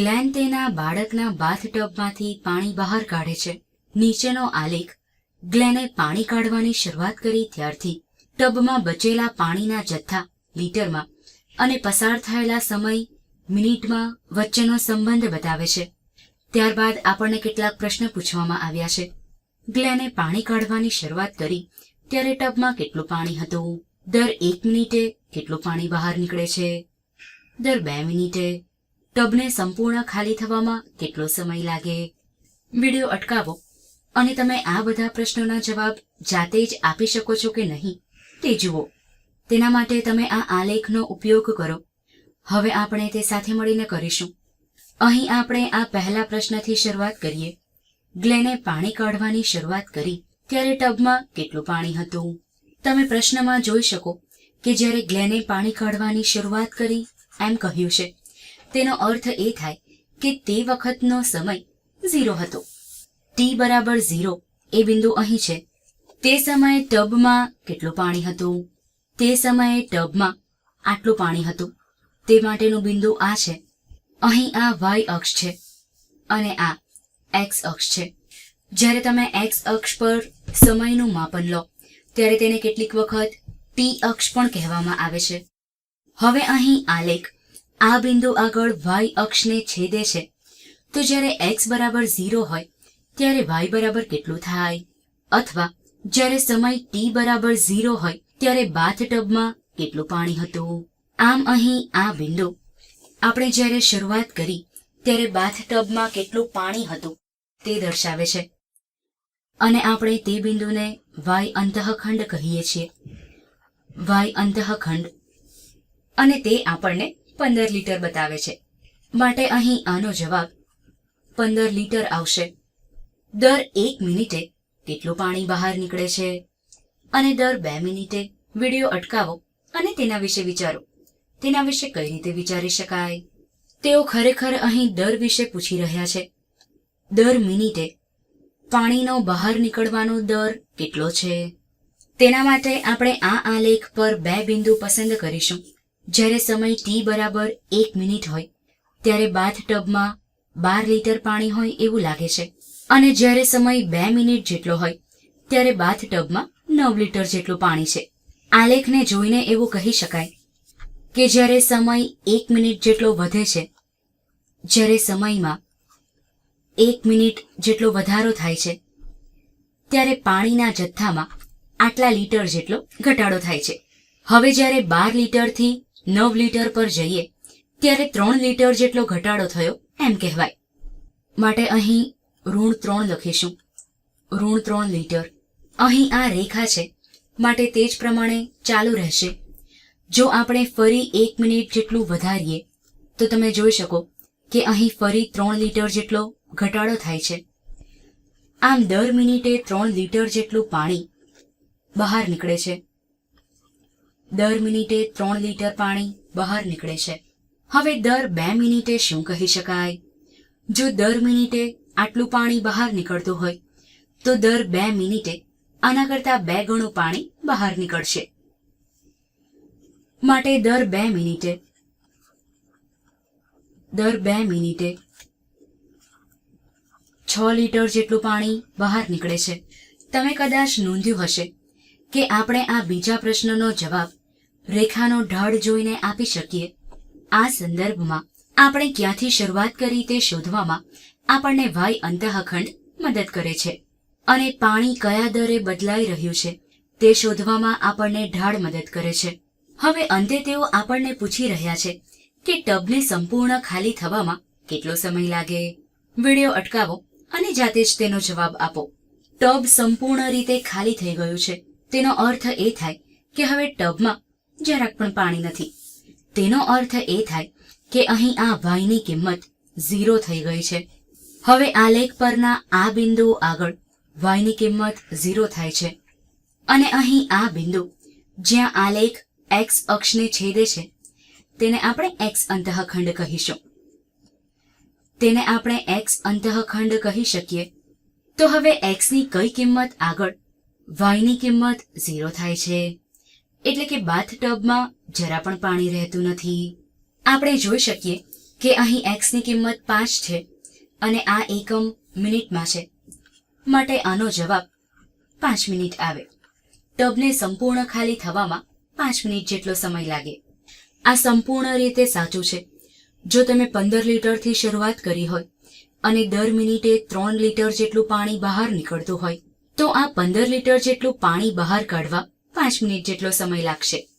Glenn તેના બાળકના બાથટબમાંથી પાણી બહાર કાઢે છે. નીચેનો આલેખ ગ્લેને પાણી કાઢવાની શરૂઆત કરી ત્યારથી ટબમાં બચેલા પાણીના જથ્થા લીટરમાં અને પસાર થયેલા સમય મિનિટમાં વચ્ચેનો સંબંધ બતાવે છે. ત્યારબાદ આપણને કેટલાક પ્રશ્ન પૂછવામાં આવ્યા છે. ગ્લેને પાણી કાઢવાની શરૂઆત કરી ત્યારે ટબમાં કેટલું પાણી હતું? દર એક મિનિટે કેટલું પાણી બહાર નીકળે છે? દર બે મિનિટે ટબને સંપૂર્ણ ખાલી થવામાં કેટલો સમય લાગે? વીડિયો અટકાવો અને તમે આ બધા પ્રશ્નોના જવાબ જાતે જ આપી શકો છો કે નહીં તે જુઓ. તેના માટે તમે આ આલેખનો ઉપયોગ કરો. હવે આપણે તે સાથે મળીને કરીશું. અહીં આપણે આ પહેલા પ્રશ્નથી શરૂઆત કરીએ. ગ્લેને પાણી કાઢવાની શરૂઆત કરી ત્યારે ટબમાં કેટલું પાણી હતું? તમે પ્રશ્નમાં જોઈ શકો કે જ્યારે ગ્લેને પાણી કાઢવાની શરૂઆત કરી, એમ કહ્યું છે. તેનો અર્થ એ થાય કે તે વખતનો સમય ઝીરો હતો. ટી બરાબર ઝીરો એ બિંદુ અહીં છે. તે સમયે ટબમાં કેટલું પાણી હતું? તે સમયે ટબમાં આટલું પાણી હતું. તે માટેનું બિંદુ આ છે. અહીં આ વાય અક્ષ છે અને આ એક્સ અક્ષ છે. જ્યારે તમે એક્સ અક્ષ પર સમયનું માપન લો, ત્યારે તેને કેટલીક વખત ટી અક્ષ પણ કહેવામાં આવે છે. હવે અહીં આલેખ આ બિંદુ આગળ વાય અક્ષને છેદે છે. તો જ્યારે એક્સ બરાબર ઝીરો હોય, ત્યારે વાય બરાબર કેટલું થાય? અથવા જ્યારે સમય ટી બરાબર ઝીરો હોય, ત્યારે બાથટબમાં કેટલું પાણી હતું? આમ અહીં આ બિંદુ. આપણે જ્યારે શરૂઆત કરી, ત્યારે બાથટબમાં કેટલું પાણી હતું તે દર્શાવે છે. અને આપણે તે બિંદુને વાય અંતઃખંડ કહીએ છીએ. વાય અંતઃખંડ. અને તે આપણને પંદર લીટર બતાવે છે. માટે અહીં આનો જવાબ પંદર લીટર આવશે. દર એક મિનિટે કેટલું પાણી બહાર નીકળે છે? અને દર બે મિનિટે વિડિયો અટકાવો અને તેના વિશે વિચારો. તેના વિશે કઈ રીતે વિચારી શકાય? તેઓ ખરેખર અહીં દર વિશે પૂછી રહ્યા છે. દર મિનિટે પાણીનો બહાર નીકળવાનો દર કેટલો છે? તેના માટે આપણે આ આલેખ પર બે બિંદુ પસંદ કરીશું. જ્યારે સમય ટી બરાબર એક મિનિટ હોય, ત્યારે બાથ ટબમાં બાર લીટર પાણી હોય એવું લાગે છે. અને જ્યારે સમય બે મિનિટ જેટલો હોય, ત્યારે બાથટબમાં નવ લીટર જેટલું પાણી છે. આલેખને જોઈને એવું કહી શકાય કે જ્યારે સમય એક મિનિટ જેટલો વધે છે, જ્યારે સમયમાં એક મિનિટ જેટલો વધારો થાય છે, ત્યારે પાણીના જથ્થામાં આટલા લીટર જેટલો ઘટાડો થાય છે. હવે જ્યારે બાર લીટરથી નવ લીટર પર જઈએ. ત્યારે ત્રણ લીટર જેટલો ઘટાડો થયો, એમ કહેવાય. માટે અહીં ઋણ ત્રણ લખીશું. ઋણ ત્રણ લીટર. અહીં આ રેખા છે. માટે તે જ પ્રમાણે ચાલુ રહેશે. જો આપણે ફરી એક મિનિટ જેટલું વધારીએ, તો તમે જોઈ શકો કે અહીં ફરી ત્રણ લીટર જેટલો ઘટાડો થાય છે. આમ દર મિનિટે ત્રણ લીટર જેટલું પાણી બહાર નીકળે છે. દર મિનિટે ત્રણ લીટર પાણી બહાર નીકળે છે. હવે દર બે મિનિટે શું કહી શકાય? જો દર મિનિટે આટલું પાણી બહાર નીકળતું હોય, તો દર બે મિનિટે આના કરતા બે ગણું પાણી બહાર નીકળશે. માટે દર બે મિનિટે, દર બે મિનિટે છ લીટર જેટલું પાણી બહાર નીકળે છે. તમે કદાચ નોંધ્યું હશે કે આપણે આ બીજા પ્રશ્નનો જવાબ રેખાનો ઢાળ જોઈને આપી શકીએ. આ સંદર્ભમાં આપણે ક્યાંથી શરૂઆત કરી તે શોધવામાં આપણને વાય અંતઃખંડ મદદ કરે છે અને પાણી કયા દરે બદલાઈ રહ્યું છે તે શોધવામાં આપણને ઢાળ મદદ કરે છે. હવે અંતે તેઓ આપણને પૂછી રહ્યા છે કે ટબને સંપૂર્ણ ખાલી થવામાં કેટલો સમય લાગે? વીડિયો અટકાવો અને જાતે જ તેનો જવાબ આપો. ટબ સંપૂર્ણ રીતે ખાલી થઈ ગયું છે. તેનો અર્થ એ થાય કે હવે ટબમાં જરાક પણ પાણી નથી. તેનો અર્થ એ થાય કે અહીં આ વાયની કિંમત ઝીરો થઈ ગઈ છે. હવે આલેખ પરના આ બિંદુ આગળ વાયની કિંમત ઝીરો થાય છે. અને અહીં આ બિંદુ જ્યાં આલેખ એક્સ અક્ષને છેદે છે, તેને આપણે એક્સ અંતઃખંડ કહીશું. તેને આપણે એક્સ અંતઃખંડ કહી શકીએ. તો હવે એક્સની કઈ કિંમત આગળ વાયની કિંમત ઝીરો થાય છે? એટલે કે બાથ ટબમાં જરા પણ પાણી રહેતું નથી. આપણે જોઈ શકીએ કે અહીં એક્સની કિંમત પાંચ છે અને આ એકમ મિનિટમાં છે. માટે આનો જવાબ પાંચ મિનિટ આવે. ટબને સંપૂર્ણ ખાલી થવામાં પાંચ મિનિટ જેટલો સમય લાગે. આ સંપૂર્ણ રીતે સાચું છે. જો તમે પંદર લીટરથી શરૂઆત કરી હોય અને દર મિનિટે ત્રણ લીટર જેટલું પાણી બહાર નીકળતું હોય, તો આ પંદર લીટર જેટલું પાણી બહાર કાઢવા પાંચ મિનિટ જેટલો સમય લાગશે.